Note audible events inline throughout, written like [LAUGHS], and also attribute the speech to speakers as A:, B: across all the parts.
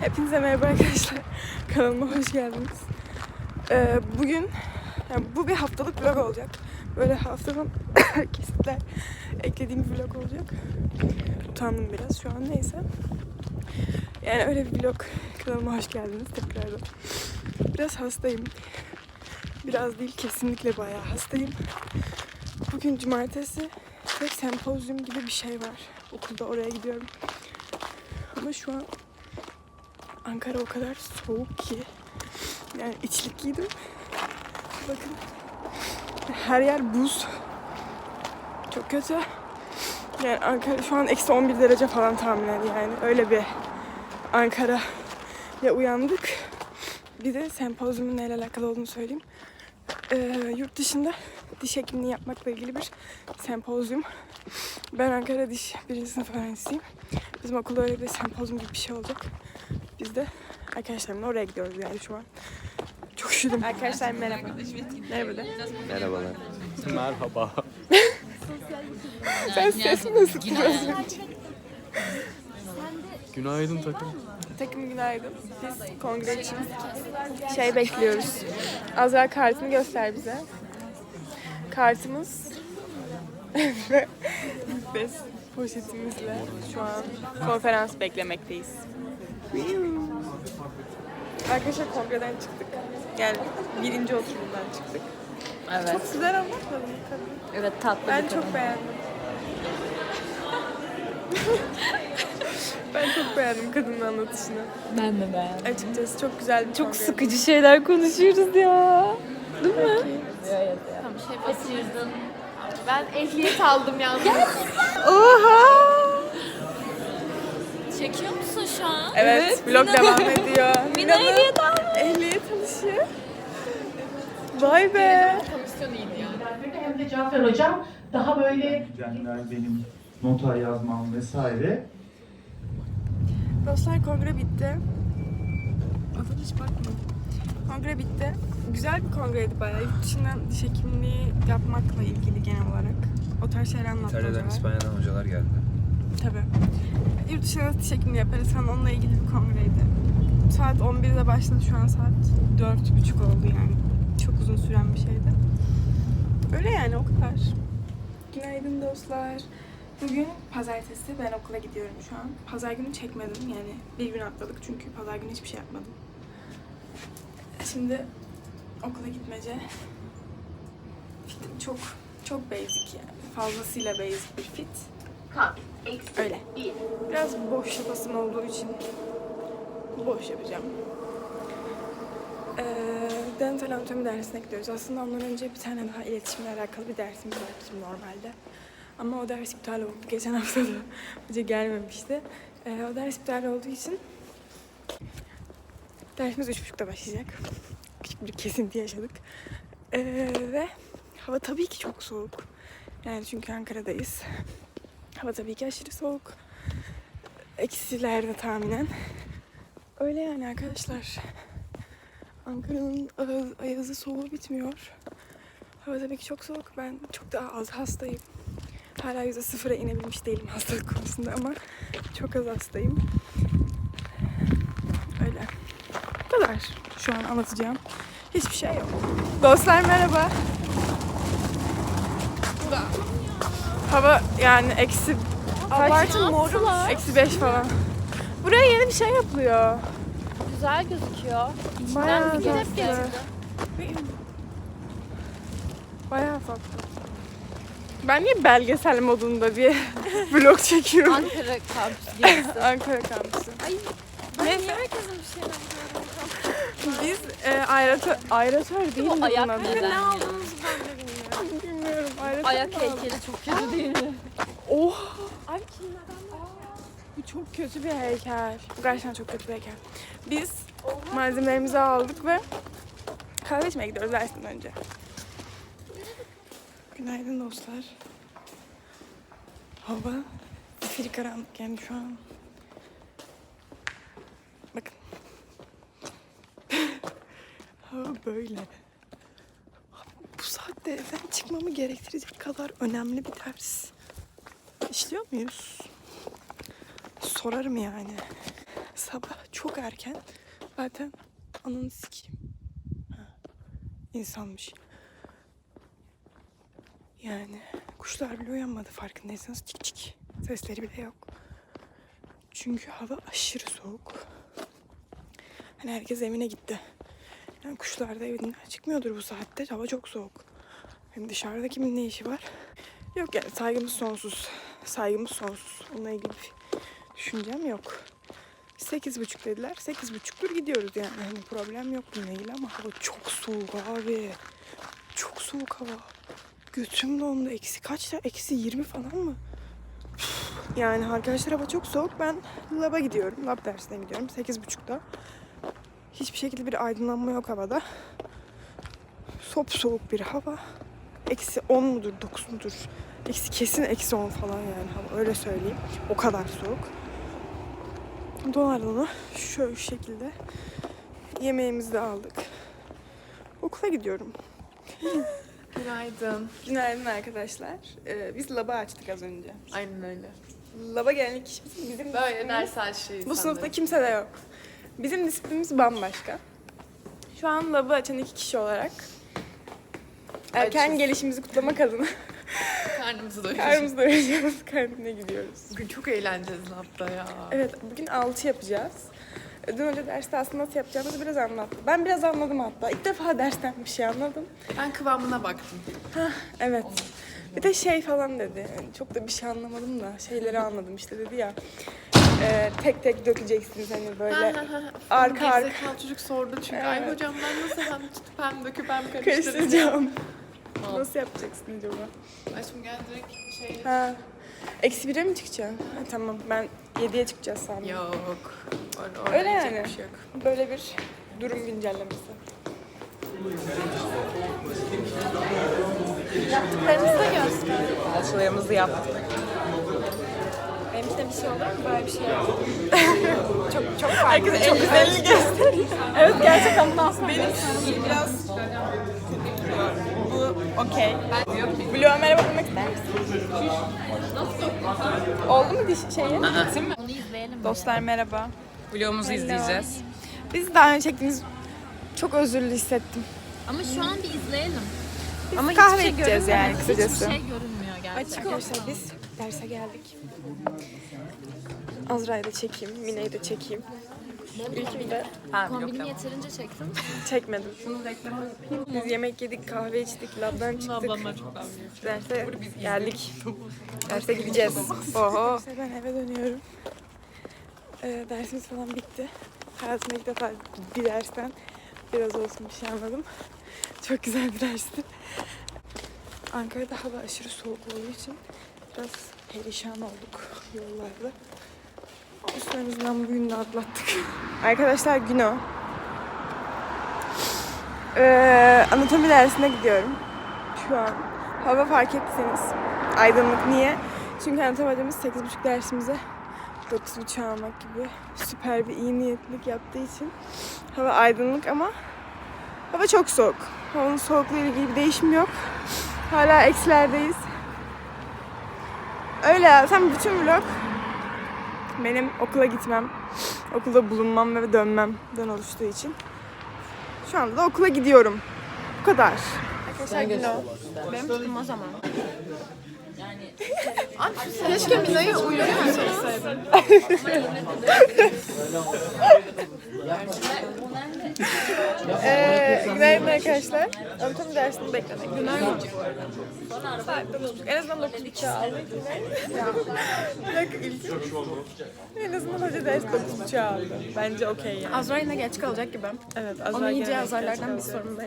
A: Hepinize merhaba arkadaşlar. [LAUGHS] Kanalıma hoş geldiniz. Ee, bugün yani bu bir haftalık vlog olacak. Böyle haftanın [COUGHS] kesitler eklediğim bir vlog olacak. Utandım biraz şu an neyse. Yani öyle bir vlog. Kanalıma hoş geldiniz tekrardan. Biraz hastayım. Biraz değil kesinlikle bayağı hastayım. Bugün cumartesi ve sempozyum gibi bir şey var. Okulda oraya gidiyorum. Ama şu an Ankara o kadar soğuk ki. Yani içlik giydim. Bakın. Her yer buz. Çok kötü. Yani Ankara şu an eksi 11 derece falan tahminen yani. Öyle bir Ankara ile uyandık. Bir de sempozyumun neyle alakalı olduğunu söyleyeyim. Ee, yurt dışında diş hekimliği yapmakla ilgili bir sempozyum. Ben Ankara Diş birinci sınıf öğrencisiyim. Bizim okulda öyle bir sempozyum gibi bir şey olacak. Biz de arkadaşlarımla oraya gidiyoruz yani şu an. Çok üşüdüm. Arkadaşlar merhaba. Merhaba de.
B: Merhabalar. Merhaba.
A: Sen sesin nasıl önce?
B: Günaydın takım.
A: Takım günaydın. Biz kongre için şey bekliyoruz. Azra kartını göster bize. Kartımız [LAUGHS] ve biz poşetimizle şu an konferans beklemekteyiz. Arkadaşlar kongreden çıktık. Yani birinci oturumdan çıktık.
C: Evet.
A: Çok güzel ama kadın. kadın.
C: Evet tatlı
A: Ben
C: bir
A: çok
C: kadın.
A: beğendim. ben çok beğendim kadının anlatışını.
C: Ben de beğendim.
A: Açıkçası çok güzel bir
C: Çok
A: kongre.
C: sıkıcı şeyler konuşuyoruz ya. Değil mi?
A: Peki.
C: Evet.
D: Ben ehliyet aldım yalnız.
A: Oha!
D: Çekiyor musun şu an?
A: Evet, vlog devam ediyor. [LAUGHS]
D: Mina ehliyet aldı.
A: Ehliyet alışı. Vay be.
D: Komisyon iyiydi yani.
E: hem de Cafer Hocam daha böyle düzenler benim nota yazmam vesaire.
A: Dostlar kongre bitti. Adına hiç bakmadım. Kongre bitti. Güzel bir kongreydi bayağı. Yurt dışından diş hekimliği yapmakla ilgili genel olarak. O tarz şeyler anlattı
B: İtalya'dan,
A: hocalar.
B: İspanya'dan hocalar geldi.
A: Tabii. Yurt dışında nasıl diş hekimliği yaparız falan onunla ilgili bir kongreydi. Saat 11'de başladı şu an saat 4.30 oldu yani. Çok uzun süren bir şeydi. Öyle yani o kadar. Günaydın dostlar. Bugün pazartesi ben okula gidiyorum şu an. Pazar günü çekmedim yani bir gün atladık çünkü pazar günü hiçbir şey yapmadım. Şimdi okula gitmece. Fitim çok çok basic yani. Fazlasıyla basic bir fit. Öyle. Biraz boş yapasım olduğu için boş yapacağım. Ee, dental anatomi dersine gidiyoruz. Aslında ondan önce bir tane daha iletişimle alakalı bir dersimiz var bizim normalde. Ama o ders iptal oldu. Geçen hafta da [LAUGHS] hoca gelmemişti. Ee, o ders iptal olduğu için dersimiz üç buçukta başlayacak. Küçük bir kesinti yaşadık. Ee, ve hava tabii ki çok soğuk. Yani çünkü Ankara'dayız. Hava tabii ki aşırı soğuk. Eksilerde tahminen. Öyle yani arkadaşlar. Ankara'nın ayaz- ayazı soğuğu bitmiyor. Hava tabii ki çok soğuk. Ben çok daha az hastayım. Hala yüzde sıfıra inebilmiş değilim hastalık konusunda ama çok az hastayım. Öyle. Bu kadar şu an anlatacağım. Hiçbir şey yok. Dostlar merhaba. Hava yani eksi
D: Abartın morlar.
A: Eksi beş falan. Buraya yeni bir şey yapılıyor.
D: Güzel gözüküyor.
A: Bayağı
D: bir hep
A: tatlı. Bayağı tatlı. Ben niye belgesel modunda bir [LAUGHS] vlog çekiyorum?
D: Ankara kampüsü gezdim. [LAUGHS]
A: Ankara kampüsü.
D: Ay ben niye herkesin bir şeyler
A: Biz e, aeratör, aeratör değil mi
D: Bu
A: bunun
D: ayak
A: adı?
D: neden ya?
A: aldığımızı ben de bilmiyorum. Bilmiyorum. Aeratör
D: Ayak heykeli çok kötü değil mi?
A: Oh! Ay Bu çok kötü bir heykel. Bu gerçekten çok kötü bir heykel. Biz malzemelerimizi aldık ve kahve içmeye gidiyoruz dersten önce. Günaydın dostlar. Hava zifiri karanlık yani şu an. Bakın. [LAUGHS] Hava böyle. Evden çıkmamı gerektirecek kadar önemli bir ders. İşliyor muyuz? Sorarım yani. Sabah çok erken. Zaten ananı sikeyim. Ha, insanmış. Yani kuşlar bile uyanmadı farkındaysanız çik çik. Sesleri bile yok. Çünkü hava aşırı soğuk. Hani herkes evine gitti. Yani kuşlar da evinden çıkmıyordur bu saatte. Hava çok soğuk. Hem dışarıda kimin ne işi var? Yok yani saygımız sonsuz. Saygımız sonsuz. Onunla ilgili bir düşüncem yok. Sekiz buçuk dediler. Sekiz buçuktur gidiyoruz yani. Hani problem yok bununla ilgili ama hava çok soğuk abi. Çok soğuk hava. Götüm dondu. Eksi kaçta? Eksi 20 falan mı? Yani arkadaşlar hava çok soğuk. Ben lab'a gidiyorum. Lab dersine gidiyorum. Sekiz buçukta. Hiçbir şekilde bir aydınlanma yok havada. Sop soğuk bir hava. Eksi 10 mudur, 9 mudur? Eksi kesin eksi 10 falan yani hava. Öyle söyleyeyim. O kadar soğuk. Donarlı şöyle şekilde yemeğimizi de aldık. Okula gidiyorum.
D: Günaydın.
A: Günaydın arkadaşlar. Ee, biz laba açtık az önce.
D: Aynen öyle.
A: Laba gelen kişi bizim. bizim
D: Böyle ders aşıyı
A: Bu sınıfta kimse de yok. Bizim disiplinimiz bambaşka. Şu an labı açan iki kişi olarak erken
D: Açız.
A: gelişimizi kutlamak adına [LAUGHS]
D: Karnımızı doyuracağız.
A: karnımızı doyuracağız, [LAUGHS] kantine gidiyoruz.
D: Bugün çok eğleneceğiz hatta ya.
A: Evet, bugün altı yapacağız. Dün önce derste aslında nasıl yapacağımızı biraz anlattı. Ben biraz anladım hatta. İlk defa [LAUGHS] dersten bir şey anladım.
D: Ben kıvamına baktım.
A: Evet. Bir de şey falan dedi. Yani çok da bir şey anlamadım da şeyleri anladım işte dedi ya. e, tek tek dökeceksiniz hani böyle arka arka
D: Gerizekalı çocuk sordu çünkü. Ay
A: Evet.
D: hocam ben nasıl hem tutup hem döküp hem karıştıracağım.
A: Nasıl yapacaksın acaba?
D: Aşkım gel direkt şey...
A: Ha. Eksi bire mi çıkacaksın? Ha, tamam ben yediye çıkacağız sandım.
D: Yok. Öyle,
A: Öyle yani.
D: Bir şey yok.
A: Böyle bir durum güncellemesi.
D: Yaptıklarımızı da göster.
C: Aşılarımızı yaptık.
D: Benim de bir şey olur mu? Böyle bir şey yaptım. [LAUGHS]
A: Çok çok farklı. Herkes çok güzelini gösteriyor. evet gerçekten sonra benim biraz okey. Bloğa merhaba demek ister misin? Oldu mu diş şeyi?
C: Onu izleyelim.
A: Dostlar merhaba.
C: Vlogumuzu izleyeceğiz.
A: Biz daha önce çektiğimiz çok özürlü hissettim.
C: Ama şu an bir izleyelim.
A: Ama kahve içeceğiz yani kısacası.
C: Hiçbir şey görünmüyor gerçekten.
A: Arkadaşlar biz derse geldik. Azra'yı da çekeyim, Mine'yi de çekeyim. İlkini de
C: Kombini yeterince çektim. [LAUGHS]
A: çekmedim. Biz yemek yedik, kahve içtik, labdan çıktık.
D: Ablamlar çok dalga
A: Derse geldik. [LAUGHS] Derse gideceğiz. Oho. ben eve dönüyorum. Ee, dersimiz falan bitti. Hayatımda ilk defa bir dersten biraz olsun bir şey anladım. [LAUGHS] Çok güzel bir dersti. Ankara'da hava aşırı soğuk olduğu için biraz perişan olduk yollarda. Üstlerimizden bugün de atlattık. Arkadaşlar gün o. Ee, anatomi dersine gidiyorum şu an. Hava fark etseniz. Aydınlık niye? Çünkü anatomi hocamız 8.30 dersimize 9.30 almak gibi süper bir iyi niyetlilik yaptığı için hava aydınlık ama hava çok soğuk. Havanın soğukluğu ilgili bir değişim yok. Hala eksilerdeyiz. Öyle. Sen bütün vlog benim okula gitmem, okulda bulunmam ve dönmemden oluştuğu için. Şu anda da okula gidiyorum. Bu kadar. Arkadaşlar.
C: Benim tuttum o zaman.
D: Keşke Mina'yı uyumaya çekseydin.
A: Ee, günaydın arkadaşlar. Anatomi dersini beklemek. Günaydın. Saat 9.30. En azından 9.30'a aldık. Bir dakika ilk. En azından hoca ders 9.30'a aldı. Bence okey yani.
D: Azra yine geç kalacak gibi.
A: Evet, Azra
D: Onu iyice
A: gene
D: azarlardan bir sorun.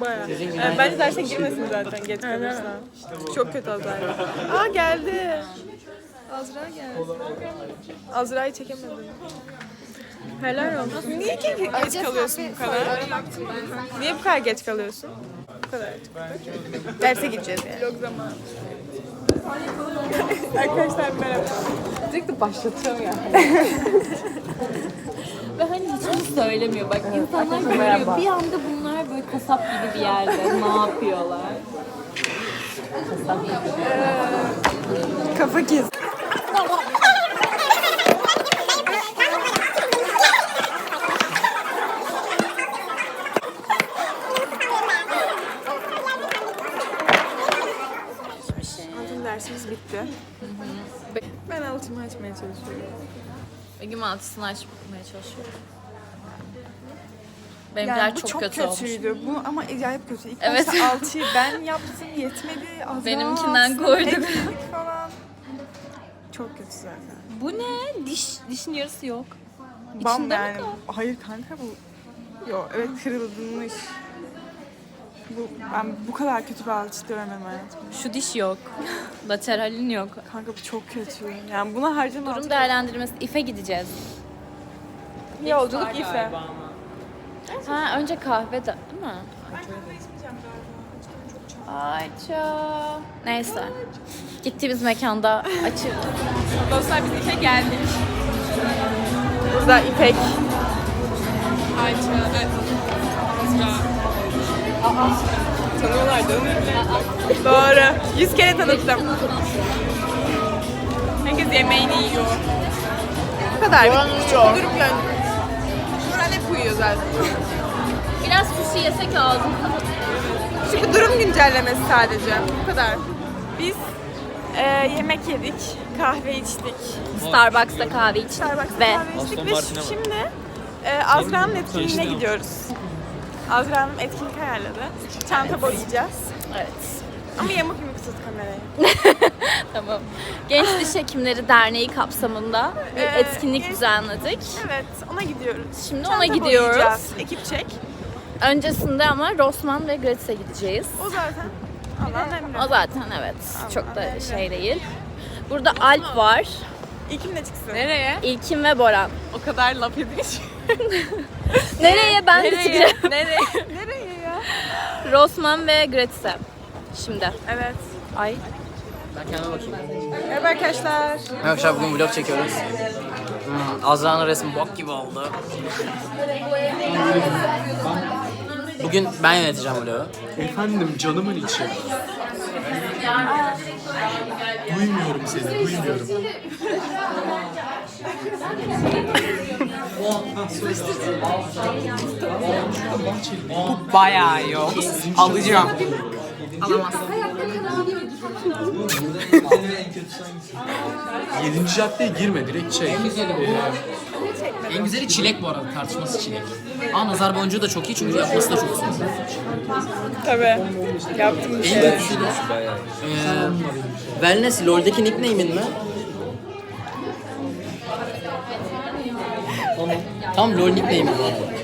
A: Bayağı. Yani bence derse girmesin zaten geç kalırsa. Çok kötü Azra. Aa geldi. Azra geldi. Azra'yı çekemedim. Helal olsun. Niye ki geç kalıyorsun bu kadar? Niye bu kadar geç kalıyorsun? Bu kadar. Derse gideceğiz yani. Vlog zamanı. Arkadaşlar merhaba.
C: Sürekli başlatıyor ya. Ve hani hiç söylemiyor. Bak insanlar görüyor. Bir anda bunlar böyle kasap gibi bir yerde. ne yapıyorlar?
A: Kafa kes. dersimiz bitti. Ben altımı açmaya çalışıyorum.
C: Begüm altısını açmaya çalışıyorum. Benimkiler
A: Yani bu
C: çok,
A: çok,
C: kötü olmuş.
A: kötüydü. Bu ama acayip kötü. İlk
C: Evet.
A: başta [LAUGHS] alçıyı ben yaptım yetmedi. Azra
C: Benimkinden koyduk.
A: falan. Çok kötü zaten.
C: Bu ne? Diş dişin yarısı yok.
A: Bam
C: İçinde mi
A: yani.
C: kaldı?
A: Hayır kanka bu. Yok evet kırılmış. Bu, ben bu kadar kötü bir alçı görmem hayatımda.
C: Şu diş yok. Lateralin yok.
A: Kanka bu çok kötü. Yani buna harcama.
C: Durum değerlendirmesi. İF'e gideceğiz.
A: Yolculuk ife.
C: Ha önce kahve de değil mi? Ayça. Neyse. Gittiğimiz mekanda açık.
A: Dostlar biz İpek'e geldik. Burada İpek. Ayça, Tanıyorlar değil mi? Doğru. Yüz kere tanıttım. Herkes yemeğini yiyor. Bu kadar. Küçük bir zaten.
C: Biraz sushi yesek ağzım.
A: Çünkü durum güncellemesi sadece. Bu kadar. Biz e, yemek yedik, kahve içtik.
C: Starbucks'ta kahve içtik
A: Starbucks'ta
C: ve
A: kahve içtik ve
B: Martin'e bak.
A: şimdi e, Azra'nın etkinliğine gidiyoruz. Azra'nın etkinlik ayarladı. Çanta boyayacağız.
C: evet.
A: Ama yamuk yumuk tut kamerayı. [LAUGHS] [LAUGHS]
C: Tamam. Genç Diş Hekimleri Derneği kapsamında bir
A: Ee,
C: etkinlik
A: genç-
C: düzenledik.
A: Evet, ona gidiyoruz.
C: Şimdi
A: Çanta
C: ona gidiyoruz.
A: boyayacağız. Ekip çek.
C: Öncesinde ama Rossmann ve Gretz'e gideceğiz.
A: O zaten Allah'ın emri.
C: O zaten evet çok da şey değil. Burada Alp var.
A: İlkim de çıksın. Nereye?
C: İlkin ve Boran.
A: O kadar laf ediş. [LAUGHS]
C: Nereye ben de çıkacağım. [LAUGHS]
A: Nereye? Nereye ya?
C: Rossmann ve Gretz'e. Şimdi.
A: Evet.
C: Ay.
F: Ben kendime bakayım.
A: Merhaba arkadaşlar.
F: Arkadaşlar bugün vlog çekiyoruz. Hmm, Azra'nın resmi bok gibi oldu. Bugün ben yöneteceğim vlogu.
B: Efendim canımın içi. Duymuyorum seni, duymuyorum.
A: Bayağı yok. Alacağım.
B: Yedinci caddeye girme, direkt şey.
F: En güzeli çilek bu arada tartışması çilek. Ama nazar boncuğu da çok iyi çünkü yapması da çok zor.
A: Tabii. Yaptım.
F: En kötüsü de ee, Wellness LoL'deki nickname'in mi? Tam LoL nickname'i bu arada.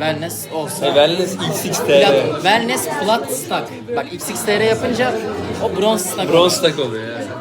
F: Wellness olsa.
B: Wellness
F: Plat,
B: XXTR.
F: wellness Plat Stack. Bak XXTR yapınca o bronze stack.
B: Bronze stack oluyor ya.